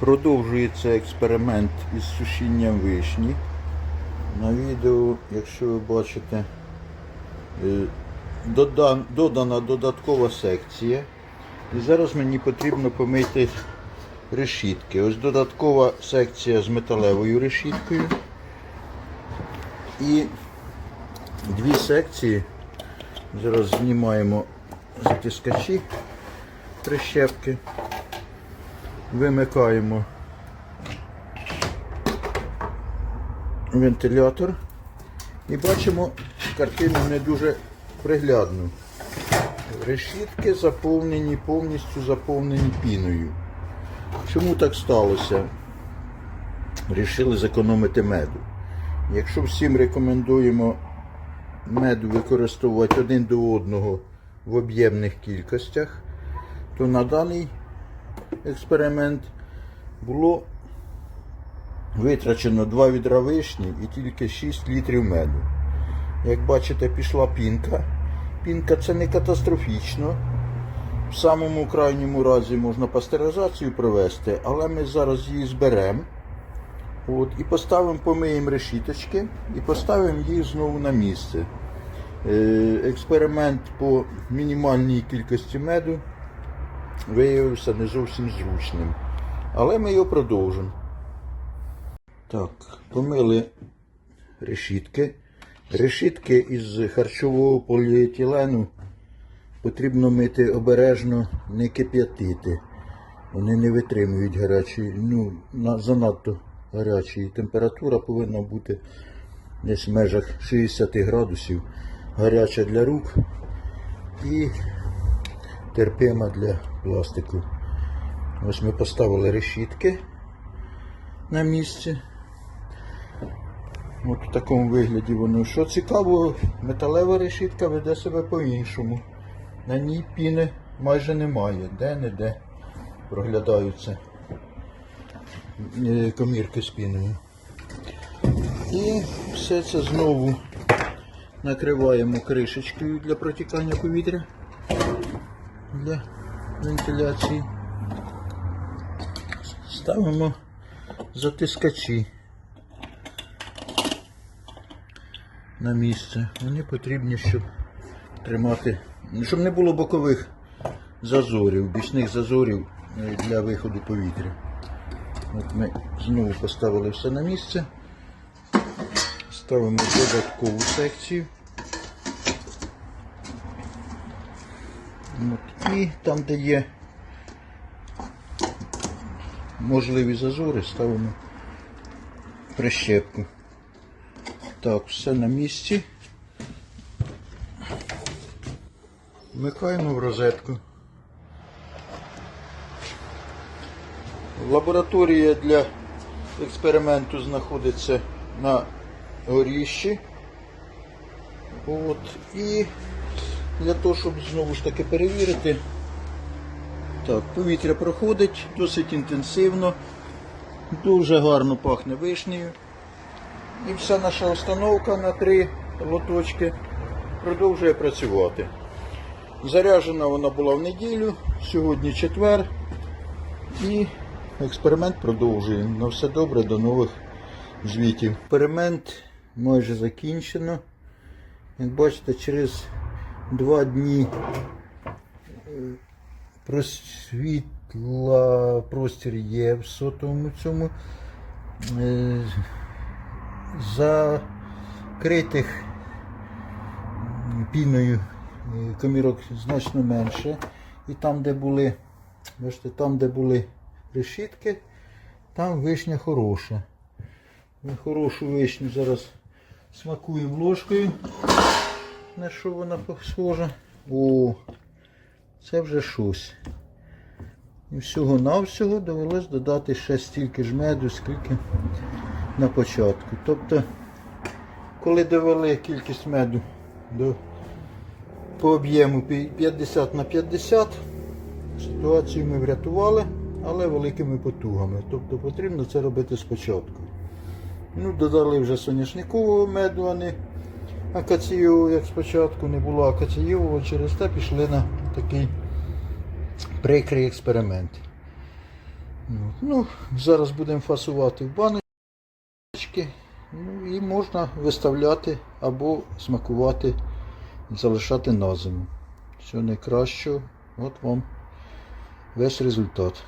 Продовжується експеримент із сушінням вишні. На відео, якщо ви бачите, е, додана додаткова секція. І зараз мені потрібно помити решітки. Ось додаткова секція з металевою решіткою. І дві секції. Зараз знімаємо затискачі прищепки. Вимикаємо вентилятор і бачимо картину не дуже приглядну. Решітки заповнені, повністю заповнені піною. Чому так сталося? Рішили зекономити меду. Якщо всім рекомендуємо меду використовувати один до одного в об'ємних кількостях, то на даний експеримент було витрачено 2 відра вишні і тільки 6 літрів меду. Як бачите, пішла пінка. Пінка це не катастрофічно. В самому крайньому разі можна пастеризацію провести, але ми зараз її зберемо. От, і поставимо, помиємо решіточки і поставимо їх знову на місце. Е, експеримент по мінімальній кількості меду виявився не зовсім зручним. Але ми його продовжимо. Так, помили решітки. Решітки із харчового поліетилену потрібно мити обережно, не кип'ятити. Вони не витримують гарячої, ну, на- занадто гарячої. Температура повинна бути десь в межах 60 градусів. Гаряча для рук і терпима для пластику. Ось ми поставили решітки на місце. От в такому вигляді воно. Що цікаво, металева решітка веде себе по-іншому. На ній піни майже немає. Де-не-де проглядаються е, комірки з піною. І все це знову накриваємо кришечкою для протікання повітря для вентиляції. Ставимо затискачі на місце. Вони потрібні, щоб тримати, щоб не було бокових зазорів, бічних зазорів е, для виходу повітря. От ми знову поставили все на місце. Ставимо додаткову секцію. От. І там, де є можливі зазори, ставимо прищепку. Так, все на місці. Вмикаємо в розетку. Лабораторія для експерименту знаходиться на горіщі. От. І для того, щоб знову ж таки перевірити, так, повітря проходить досить інтенсивно, дуже гарно пахне вишнею. І вся наша установка на три лоточки продовжує працювати. Заряджена вона була в неділю, сьогодні четвер. І експеримент продовжуємо. На все добре, до нових звітів. Експеримент майже закінчено. Як бачите, через два дні е, просвітла простір є в сотовому цьому. Е, Закритих піною е, комірок значно менше. І там, де були, бачите, там, де були решітки, там вишня хороша. Ми хорошу вишню зараз смакуємо ложкою. На що вона схожа? О, це вже щось. І всього-навсього довелось додати ще стільки ж меду, скільки на початку. Тобто, коли довели кількість меду до, по об'єму 50 на 50, ситуацію ми врятували, але великими потугами. Тобто потрібно це робити спочатку. Ну, додали вже соняшникового меду, а не акацієвого, як спочатку не було акацієвого, через те пішли на такий прикрий експеримент. Ну, ну, зараз будемо фасувати в баночки. Ну, і можна виставляти або смакувати, залишати на зиму. Все найкраще. От вам весь результат.